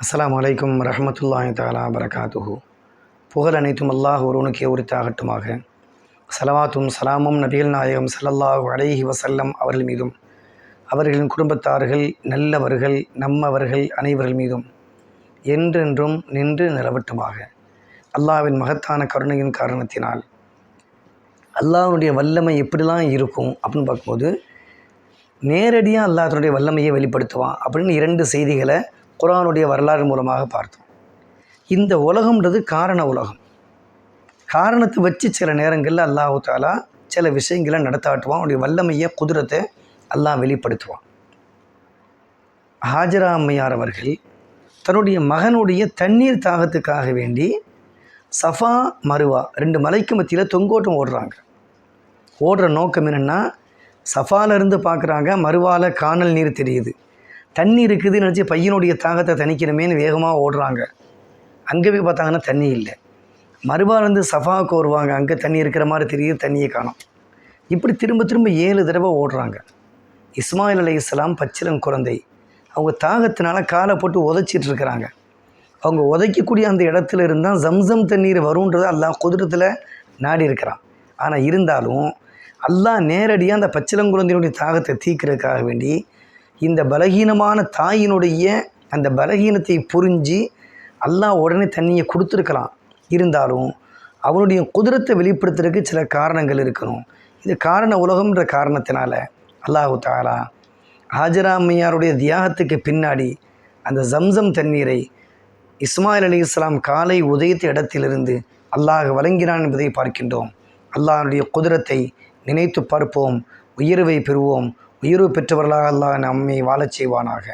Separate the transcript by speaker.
Speaker 1: அஸ்லாம் அலைக்கும் ரஹமத்துல்லாஹி தாலா வரகாத்துஹு. புகழ் அனைத்தும் அல்லாஹ் ஒருவனுக்கே உரித்தாகட்டுமாக. சலவாத்தும் சலாமும் நபிகள் நாயகம் ஸல்லல்லாஹு அலைஹி வசல்லம் அவர்கள் மீதும். அவர்களின் குடும்பத்தார்கள் நல்லவர்கள் நம்மவர்கள் அனைவர்கள் மீதும். என்றென்றும் நின்று நிலவட்டுமாக. அல்லாவின் மகத்தான கருணையின் காரணத்தினால். அல்லாஹ்வுடைய வல்லமை எப்படிலாம் இருக்கும் அப்படின்னு பார்க்கும்போது நேரடியாக அல்லாஹனுடைய வல்லமையை வெளிப்படுத்துவான் அப்படின்னு இரண்டு செய்திகளை குரானுடைய வரலாறு மூலமாக பார்த்தோம். இந்த உலகம்ன்றது காரண உலகம். காரணத்தை வச்சு சில நேரங்களில் அல்லாஹு தாலா சில விஷயங்களை நடத்தாட்டுவான். அவனுடைய வல்லமையை குதிரத்தை அல்லாஹ் வெளிப்படுத்துவான். ஹாஜரா அம்மையார் அவர்கள் தன்னுடைய மகனுடைய தண்ணீர் தாகத்துக்காக வேண்டி சஃபா மருவா ரெண்டு மலைக்கு மத்தியில் தொங்கோட்டம் ஓடுறாங்க. ஓடுற நோக்கம் என்னென்னா சஃபாலேருந்து பார்க்குறாங்க மறுவால காணல் நீர் தெரியுது. தண்ணி இருக்குதுன்னு நினச்சி பையனுடைய தாகத்தை தணிக்கணுமேனு வேகமாக ஓடுறாங்க. அங்கே போய் பார்த்தாங்கன்னா தண்ணி இல்லை. மறுபாலேருந்து சஃபாவுக்கு வருவாங்க. அங்கே தண்ணி இருக்கிற மாதிரி தெரியுது தண்ணியை காணும். இப்படி திரும்ப திரும்ப ஏழு தடவை ஓடுறாங்க. இஸ்மாயில் அலை இஸ்லாம் பச்சிலன் குழந்தை. அவங்க தாகத்தினால காலை போட்டு உதச்சிட்டு இருக்கிறாங்க. அவங்க உதைக்கக்கூடிய அந்த இடத்துல இருந்தால் ஜம்சம் தண்ணீர் வரும்ன்றதை எல்லாம் குதிரத்தில் நாடி இருக்கிறான். ஆனால் இருந்தாலும் அல்லாஹ் நேரடியாக அந்த பச்சிலங்குழந்தையினுடைய தாகத்தை தீக்கிறதுக்காக வேண்டி இந்த பலகீனமான தாயினுடைய அந்த பலகீனத்தை புரிஞ்சு அல்லாஹ் உடனே தண்ணியை கொடுத்துருக்கலாம். இருந்தாலும் அவனுடைய குதிரத்தை வெளிப்படுத்துறதுக்கு சில காரணங்கள் இருக்கணும். இது காரண உலகம்ன்ற காரணத்தினால அல்லாஹு தாலா ஹாஜரா தியாகத்துக்கு பின்னாடி அந்த ஜம்சம் தண்ணீரை இஸ்மாயில் அலி இஸ்லாம் காலை உதயத்த இடத்திலிருந்து அல்லாஹ் வழங்கினான் என்பதை பார்க்கின்றோம். அல்லாஹனுடைய குதிரத்தை நினைத்து பார்ப்போம் உயர்வை பெறுவோம் உயர்வு பெற்றவர்களாக அல்லாஹ் நம்மை வாழச் செய்வானாக.